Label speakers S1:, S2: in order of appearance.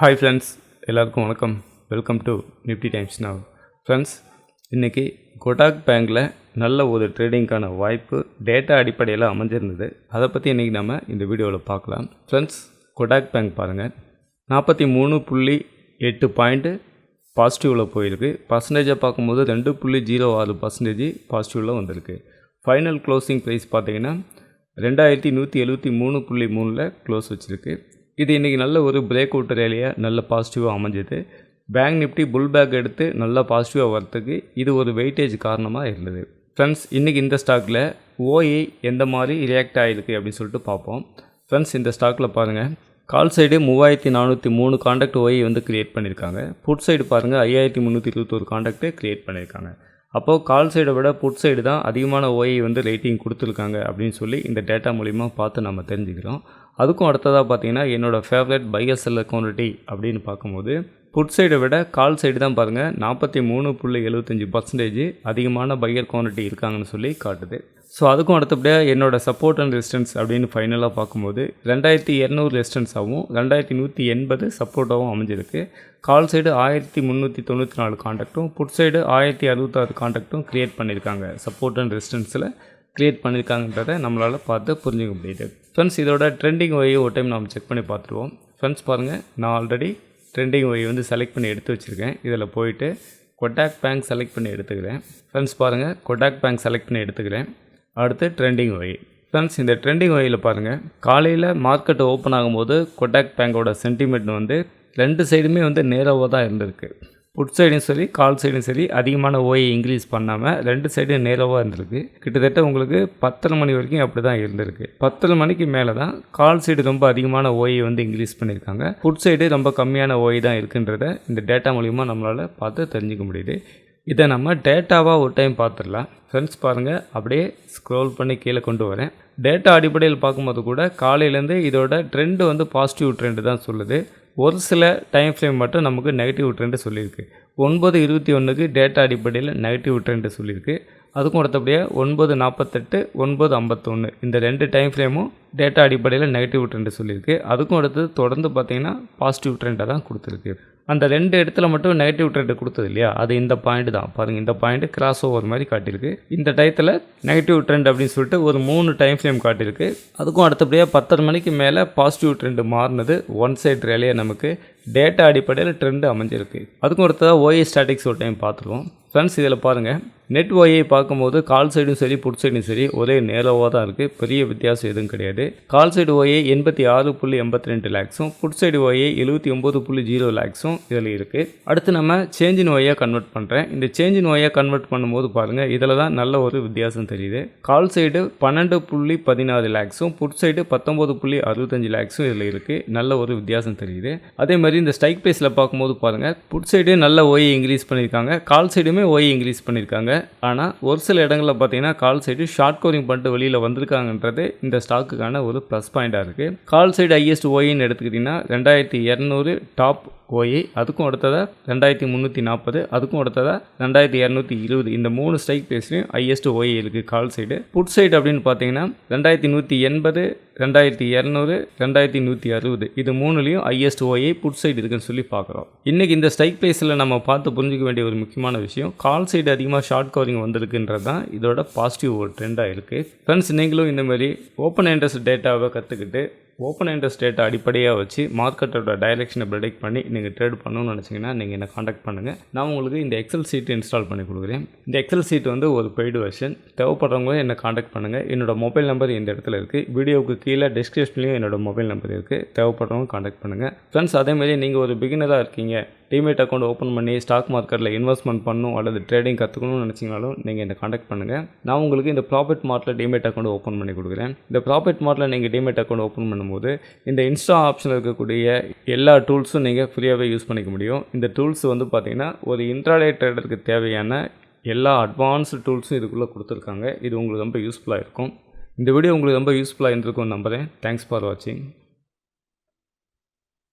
S1: Hi friends எல்லாருக்கும் வணக்கம். Welcome to Nifty Times Now friends இன்றைக்கி கொடாக் பேங்க்கில் நல்ல ஒரு ட்ரேடிங்க்கான வாய்ப்பு டேட்டா அடிப்படையில் அமைஞ்சிருந்தது. அதை பற்றி இன்றைக்கி நம்ம இந்த வீடியோவில் பார்க்கலாம். ஃப்ரெண்ட்ஸ் கொடாக் பேங்க் பாருங்கள் நாற்பத்தி மூணு புள்ளி எட்டு பாயிண்ட்டு பாசிட்டிவில் போயிருக்கு. பர்சன்டேஜை பார்க்கும்போது ரெண்டு புள்ளி ஜீரோ ஆறு பர்சன்டேஜ் பாசிட்டிவில் வந்திருக்கு. ஃபைனல் க்ளோசிங் ப்ரைஸ் பார்த்தீங்கன்னா ரெண்டாயிரத்தி நூற்றி எழுபத்தி மூணு புள்ளி மூணில் க்ளோஸ் வச்சுருக்கு. இது இன்றைக்கி நல்ல ஒரு பிரேக் அவுட் ரேலியாக நல்ல பாசிட்டிவாக அமைஞ்சது. பேங்க் நிஃப்டி புல் பேக் எடுத்து நல்லா பாசிட்டிவாக வரத்துக்கு இது ஒரு வெயிட்டேஜ் காரணமாக இருந்தது. ஃப்ரெண்ட்ஸ் இன்றைக்கி இந்த ஸ்டாக்கில் ஓஏ எந்த மாதிரி ரியாக்ட் ஆகிருக்கு அப்படின்னு சொல்லிட்டு பார்ப்போம். ஃப்ரெண்ட்ஸ் இந்த ஸ்டாக்கில் பாருங்கள் கால் சைடு மூவாயிரத்தி நானூற்றி மூணு காண்டாக்ட் ஓஏ வந்து க்ரியேட் பண்ணியிருக்காங்க புட் சைடு பாருங்கள் ஐயாயிரத்தி முந்நூற்றி இருபத்தொரு காண்டாக்ட்டு க்ரியேட் பண்ணியிருக்காங்க அப்போது கால் சைடை விட புட் சைடு தான் அதிகமான ஓஏ வந்து ரேட்டிங் கொடுத்துருக்காங்க அப்படின்னு சொல்லி இந்த டேட்டா மூலிமா பார்த்து நம்ம தெரிஞ்சுக்கிறோம். அதுக்கும் அடுத்ததாக பார்த்தீங்கன்னா என்னோடய ஃபேவரட் பைஎஸ்எல் செல்லர் குவான்டிட்டி அப்படின்னு பார்க்கும்போது புட் சைடை விட கால் சைடு தான் பாருங்கள் நாற்பத்தி மூணு புள்ளி எழுபத்தஞ்சி பர்சன்டேஜ் அதிகமான பையர் குவான்டிட்டி இருக்காங்கன்னு சொல்லி காட்டுது. ஸோ அதுக்கும் அடுத்தபடியாக என்னோடய சப்போர்ட் அண்ட் ரெசிஸ்டன்ஸ் அப்படின்னு ஃபைனலாக பார்க்கும்போது ரெண்டாயிரத்தி இரநூறு ரெசிஸ்டன்ஸாகவும் ரெண்டாயிரத்தி நூற்றி எண்பது சப்போர்ட்டாகவும் அமைஞ்சிருக்கு. கால் சைடு ஆயிரத்தி முந்நூற்றி தொண்ணூற்றி நாலு காண்டாக்டும் புட் சைடு ஆயிரத்தி அறுபத்தாறு காண்டாக்டும் க்ரியேட் பண்ணியிருக்காங்க. சப்போர்ட் அண்ட் ரெசிஸ்டன்ஸில் க்ரியேட் பண்ணியிருக்காங்கன்றதை நம்மளால் பார்த்து புரிஞ்சுக்க முடியுது. ஃப்ரெண்ட்ஸ் இதோட ட்ரெண்டிங் ஒய் ஒரு டைம் நம்ம செக் பண்ணி பார்த்துருவோம். ஃப்ரெண்ட்ஸ் பாருங்கள் நான் ஆல்ரெடி ட்ரெண்டிங் ஒய் வந்து செலக்ட் பண்ணி எடுத்து வச்சுருக்கேன். இதில் போயிட்டு கொட்டாக் பேங்க் செலக்ட் பண்ணி எடுத்துக்கிறேன். ஃப்ரெண்ட்ஸ் பாருங்கள் கொட்டாக் பேங்க் செலக்ட் பண்ணி எடுத்துக்கிறேன். அடுத்து ட்ரெண்டிங் ஒய் ஃப்ரெண்ட்ஸ் இந்த ட்ரெண்டிங் வகையில் பாருங்கள் காலையில் மார்க்கெட் ஓப்பன் ஆகும்போது கொட்டாக் பேங்கோட சென்டிமெண்ட் வந்து ரெண்டு சைடுமே வந்து நேரவாக தான் இருந்திருக்கு. புட் சைடும் சரி கால் சைடும் சரி அதிகமான ஓயை இன்க்ரீஸ் பண்ணாமல் ரெண்டு சைடும் நேரவாக இருந்திருக்கு. கிட்டத்தட்ட உங்களுக்கு பத்தரை மணி வரைக்கும் அப்படி தான் இருந்திருக்கு. பத்தரை மணிக்கு மேலே தான் கால் சைடு ரொம்ப அதிகமான ஓயை வந்து இன்க்ரீஸ் பண்ணியிருக்காங்க. புட் சைடு ரொம்ப கம்மியான ஓய் தான் இருக்குன்றத இந்த டேட்டா மூலிமா நம்மளால் பார்த்து தெரிஞ்சுக்க முடியுது. இதை நம்ம டேட்டாவாக ஒரு டைம் பார்த்துடலாம். ஃப்ரெண்ட்ஸ் பாருங்கள் அப்படியே ஸ்க்ரோல் பண்ணி கீழே கொண்டு வரேன். டேட்டா அடிப்படையில் பார்க்கும்போது கூட காலையிலேருந்து இதோட ட்ரெண்டு வந்து பாசிட்டிவ் ட்ரெண்டு தான் சொல்லுது. ஒரு சில டைம் ஃப்ரேம் மட்டும் நமக்கு நெகட்டிவ் ட்ரெண்டு சொல்லியிருக்கு. ஒன்பது இருபத்தி ஒன்றுக்கு டேட்டா அடிப்படையில் நெகட்டிவ் ட்ரெண்டு சொல்லியிருக்கு. அதுக்கும் அடுத்தபடியாக ஒன்பது நாற்பத்தெட்டு ஒன்பது ஐம்பத்தொன்று இந்த ரெண்டு டைம் ஃப்ரேமும் டேட்டா அடிப்படையில் நெகட்டிவ் ட்ரெண்டு சொல்லியிருக்கு. அதுக்கும் அடுத்தது தொடர்ந்து பார்த்திங்கன்னா பாசிட்டிவ் ட்ரெண்டை தான் கொடுத்துருக்கு. அந்த ரெண்டு இடத்துல மட்டும் நெகட்டிவ் ட்ரெண்ட் கொடுத்தது இல்லையா? அது இந்த பாயிண்ட் தான். பாருங்கள் இந்த பாயிண்ட் கிராஸ் ஓவர் மாதிரி காட்டியிருக்கு. இந்த டயத்தில் நெகட்டிவ் ட்ரெண்ட் அப்படின்னு சொல்லிட்டு ஒரு மூணு டைம் ஃப்ரேம் காட்டியிருக்கு. அதுக்கும் அடுத்தபடியாக பத்தரை மணிக்கு மேலே பாசிட்டிவ் ட்ரெண்டு மாறினது ஒன் சைட் ரேலையாக நமக்கு டேட்டா அடிப்படையில் ட்ரெண்டு அமைஞ்சிருக்கு. அதுக்கும் அடுத்ததாக ஓஏ ஸ்டாட்டிக்ஸ் ஒரு டைம் பார்த்துருவோம் ஃப்ரெண்ட்ஸ் இதில் பாருங்கள் நெட் ஒயை பார்க்கும்போது கால் சைடும் சரி புட் சைடும் சரி ஒரே நேரோவாக தான் இருக்குது பெரிய வித்தியாசம் எதுவும் கிடையாது. கால் சைடு ஒயை எண்பத்தி ஆறு புள்ளி எண்பத்தி ரெண்டு லேக்ஸும் புட் சைடு ஒயை எழுபத்தி ஒம்பது புள்ளி ஜீரோ லேக்ஸும் இதில் இருக்குது அடுத்து நம்ம சேஞ்சின் ஒய்யாக கன்வெர்ட் பண்ணுறேன் இந்த சேஞ்சின் ஒய்யாக கன்வெர்ட் பண்ணும்போது பாருங்கள் இதில் தான் நல்ல ஒரு வித்தியாசம் தெரியுது. கால் சைடு பன்னெண்டு புள்ளி பதினாறு லேக்ஸும் புட் சைடு பத்தொம்போது புள்ளி அறுபத்தஞ்சு லேக்ஸும் இதில் இருக்குது நல்ல ஒரு வித்தியாசம் தெரியுது. அதே மாதிரி இந்த ஸ்ட்ரைக் பேஸில் பார்க்கும்போது பாருங்கள் புட் சைடு நல்ல ஒயை இன்க்ரீஸ் பண்ணியிருக்காங்க கால் சைடுமே ஒயை இன்க்ரீஸ் பண்ணியிருக்காங்க ஆனால் ஒரு சில இடங்களில் பார்த்தீங்கன்னா கால் சைடு ஷார்ட் கோரிங் பண்ணிட்டு வெளியில் வந்திருக்காங்கன்றது இந்த ஸ்டாக்குக்கான ஒரு ப்ளஸ் பாயிண்ட்டாக இருக்குது கால் சைடு ஹையஸ்ட் ஓயின்னு எடுத்துக்கிட்டிங்கன்னா ரெண்டாயிரத்தி இரநூறு டாப் ஓஏ அதுக்கும் அடுத்ததாக ரெண்டாயிரத்தி முந்நூற்றி நாற்பது அதுக்கும் அடுத்ததாக ரெண்டாயிரத்தி இரநூத்தி இருபது. இந்த மூணு ஸ்ட்ரைக் பேஸ்லையும் ஹையஸ்ட் ஓஏ இருக்குது கால் சைடு புட் சைடு அப்படின்னு பார்த்தீங்கன்னா ரெண்டாயிரத்தி நூற்றி எண்பது ரெண்டாயிரத்தி இரநூறு ரெண்டாயிரத்தி நூற்றி அறுபது. இது மூணுலேயும் ஹையஸ்ட் ஓஏ புட் சைடு இருக்குன்னு சொல்லி பார்க்குறோம். இன்றைக்கி இந்த ஸ்ட்ரைக் ப்ரைஸில் நம்ம பார்த்து புரிஞ்சிக்க வேண்டிய ஒரு முக்கியமான விஷயம் கால் சைடு அதிகமாக ஷார்ட் கவரிங் வந்திருக்குன்றது தான் இதோட பாசிட்டிவ் ஒரு ட்ரெண்டாக இருக்குது ஃப்ரெண்ட்ஸ் நீங்களும் இந்த மாதிரி ஓப்பன் இன்ட்ரெஸ்ட் டேட்டாவை கற்றுக்கிட்டு ஓப்பன் இன்ட்ரெஸ்ட் டேட்டா அடிப்படையாக வச்சு மார்க்கெட்டோட டைரெக்ஷனை ப்ரெடிக்ட் பண்ணி நீங்கள் ட்ரேட் பண்ணணும்னு நினச்சிங்கன்னா நீங்கள் என்னை காண்டாக்ட் பண்ணுங்கள் நான் உங்களுக்கு இந்த எக்ஸல் சீட் இன்ஸ்டால் பண்ணி கொடுக்குறேன். இந்த எக்ஸல் சீட் வந்து ஒரு பெய்டு வெர்ஷன் தேவைப்படுறவங்களும் என்னை காண்டாக்ட் பண்ணுங்கள் என்னோட மொபைல் நம்பர் இந்த இடத்துல இருக்குது வீடியோவுக்கு கீழே டிஸ்கிரிப்ஷன்லேயும் என்னோட மொபைல் நம்பர் இருக்குது தேவைப்படுறவங்க காண்டாக்ட் பண்ணுங்கள் ஃப்ரெண்ட்ஸ் அதேமாதிரி நீங்கள் ஒரு பிகினராக இருக்கீங்க. டிமேட் அக்கௌண்ட் ஓப்பன் பண்ணி ஸ்டாக் மார்க்கெட்டில் இன்வெஸ்ட்மெண்ட் பண்ணணும் அல்லது ட்ரேடிங் கற்றுக்கணும்னு நினச்சிங்கனாலும் நீங்கள் என்னை காண்டாக்ட் பண்ணுங்கள் நான் உங்களுக்கு இந்த ப்ராஃபிட் மார்ட்டில் டிமேட் அக்கௌண்ட் ஓப்பன் பண்ணி கொடுக்குறேன். இந்த ப்ராஃபிட் மார்ட்டில் நீங்கள் டிமேட் அக்கௌண்ட் ஓப்பன் பண்ணும்போது இந்த இன்ஸ்டா ஆப்ஷனில் இருக்கக்கூடிய எல்லா டூல்ஸும் நீங்கள் ஃப்ரீயாகவே யூஸ் பண்ணிக்க முடியும். இந்த டூல்ஸ் வந்து பார்த்திங்கன்னா ஒரு இன்ட்ராடே ட்ரேடருக்கு தேவையான எல்லா அட்வான்ஸ்டு டூல்ஸும் இதுக்குள்ளே கொடுத்துருக்காங்க. இது உங்களுக்கு ரொம்ப யூஸ்ஃபுல்லாக இருக்கும். இந்த வீடியோ உங்களுக்கு ரொம்ப யூஸ்ஃபுல்லாக இருந்திருக்கும் நம்புகிறேன் தேங்க்ஸ் ஃபார் வாட்சிங்